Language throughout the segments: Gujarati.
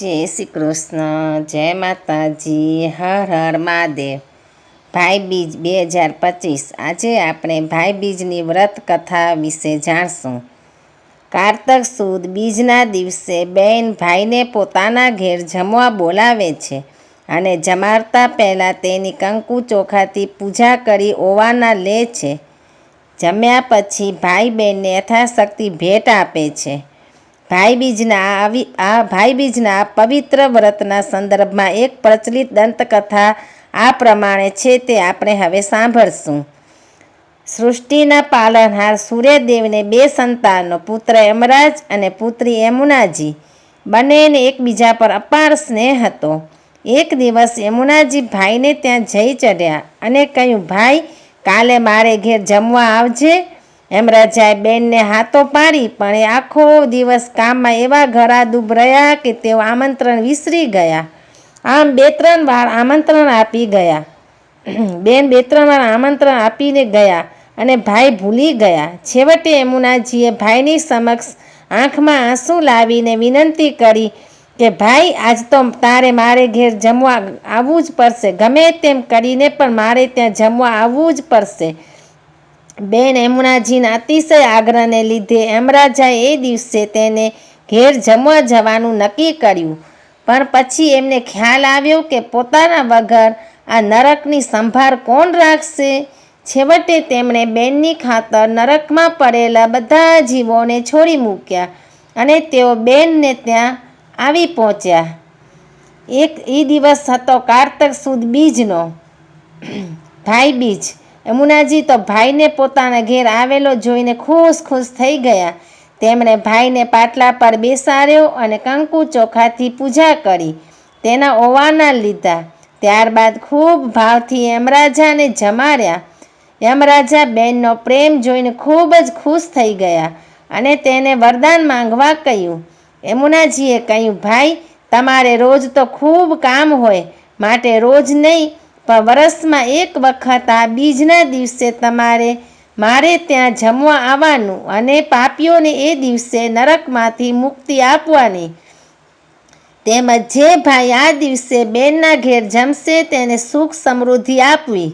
જય શ્રી કૃષ્ણ, જય માતાજી, હર હર મહાદેવ. ભાઈ બીજ બે હજાર પચીસ, આજે આપણે ભાઈ બીજની વ્રત કથા વિશે જાણશું. કારતક સુદ બીજના દિવસે બેન ભાઈને પોતાના ઘેર જમવા બોલાવે છે અને જમાડતા પહેલાં તેની કંકુ ચોખાથી પૂજા કરી ઓવાના લે છે. જમ્યા પછી ભાઈ બહેનને યથાશક્તિ ભેટ આપે છે. ભાઈ બીજના આવી આ ભાઈબીજના પવિત્ર વ્રતના સંદર્ભમાં એક પ્રચલિત દંતકથા આ પ્રમાણે છે તે આપણે હવે સાંભળશું. સૃષ્ટિના પાલનહાર સૂર્યદેવને બે સંતાનો પુત્ર યમરાજ અને પુત્રી યમુનાજી. બંનેને એકબીજા પર અપાર સ્નેહ હતો. એક દિવસ યમુનાજી ભાઈને ત્યાં જઈ ચડ્યા અને કહ્યું, ભાઈ, કાલે મારે ઘેર જમવા આવજે. યમરાજાએ બેનને હાથો પાડી, પણ એ આખો દિવસ કામમાં એવા ઘરાદુબ રહ્યા કે તેઓ આમંત્રણ વિસરી ગયા. આમ બે ત્રણ વાર આમંત્રણ આપી ગયા. બેન બે ત્રણ વાર આમંત્રણ આપીને ગયા અને ભાઈ ભૂલી ગયા. છેવટે યમુનાજીએ ભાઈની સમક્ષ આંખમાં આંસુ લાવીને વિનંતી કરી કે, ભાઈ, આજ તો તારે મારે ઘેર જમવા આવવું જ પડશે. ગમે તેમ કરીને પણ મારે ત્યાં જમવા આવવું જ પડશે. બેન એમણાજીના અતિશય આગ્રહને લીધે એમરાજાએ એ દિવસે તેને ઘેર જમવા જવાનું નક્કી કર્યું. પણ પછી એમને ખ્યાલ આવ્યો કે પોતાના વગર આ નરકની સંભાળ કોણ રાખશે? છેવટે તેમણે બેનની ખાતર નરકમાં પડેલા બધા જીવોને છોડી મૂક્યા અને તેઓ બેનને ત્યાં આવી પહોંચ્યા. એક એ દિવસ હતો કારતક સુદ બીજનો. ભાઈ બીજ યમુનાજી તો ભાઈને પોતાના ઘેર આવેલો જોઈને ખુશ ખુશ થઈ ગયા. તેમણે ભાઈને પાટલા પર બેસાડ્યો અને કંકુ ચોખાથી પૂજા કરી. તેના ઓવાના લીધા. ત્યારબાદ ખૂબ ભાવથી યમરાજાને જમાડ્યા. યમરાજા બેનનો પ્રેમ જોઈને ખૂબ જ ખુશ થઈ ગયા અને તેને વરદાન માંગવા કહ્યું. યમુનાજીએ કહ્યું, ભાઈ, તમારે રોજ તો ખૂબ કામ હોય, માટે રોજ નહીં પણ વરસમાં એક વખત આ બીજના દિવસે તમારે, મારે ત્યાં જમવા આવવાનું અને પાપીઓને એ દિવસે નરકમાંથી મુક્તિ આપવાની. તેમજ જે ભાઈ આ દિવસે બેનના ઘેર જમશે તેને સુખ સમૃદ્ધિ આપવી.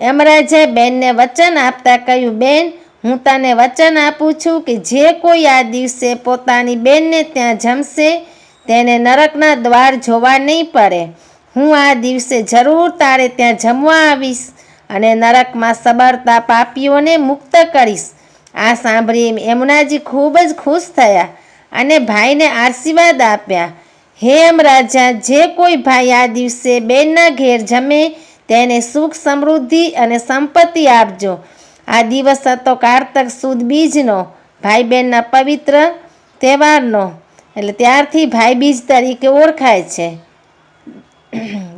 યમરાજે બેનને વચન આપતા કહ્યું, બેન, હું તને વચન આપું છું કે જે કોઈ આ દિવસે પોતાની બેનને ત્યાં જમશે, તેને નરકના દ્વાર જોવા નહીં પડે. હું આ દિવસે જરૂર તારે ત્યાં જમવા આવીશ અને નરકમાં સબરતા પાપીઓને મુક્ત કરીશ. આ સાંભળી યમુનાજી ખૂબ જ ખુશ થયા અને ભાઈને આશીર્વાદ આપ્યા. હે એમ રાજા, જે કોઈ ભાઈ આ દિવસે બેનના ઘેર જમે, તેને સુખ સમૃદ્ધિ અને સંપત્તિ આપજો. આ દિવસ હતો કારતક સુદ બીજનો. ભાઈ બહેનના પવિત્ર તહેવારનો. એટલે ત્યારથી ભાઈ બીજ તરીકે ઓળખાય છે.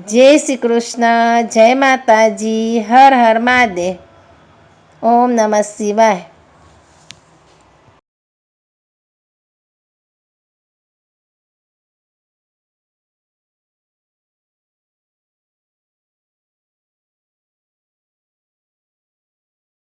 જય શ્રી કૃષ્ણ જય માતાજી હર હર મહાદેવ. ઓમ નમઃ શિવાય.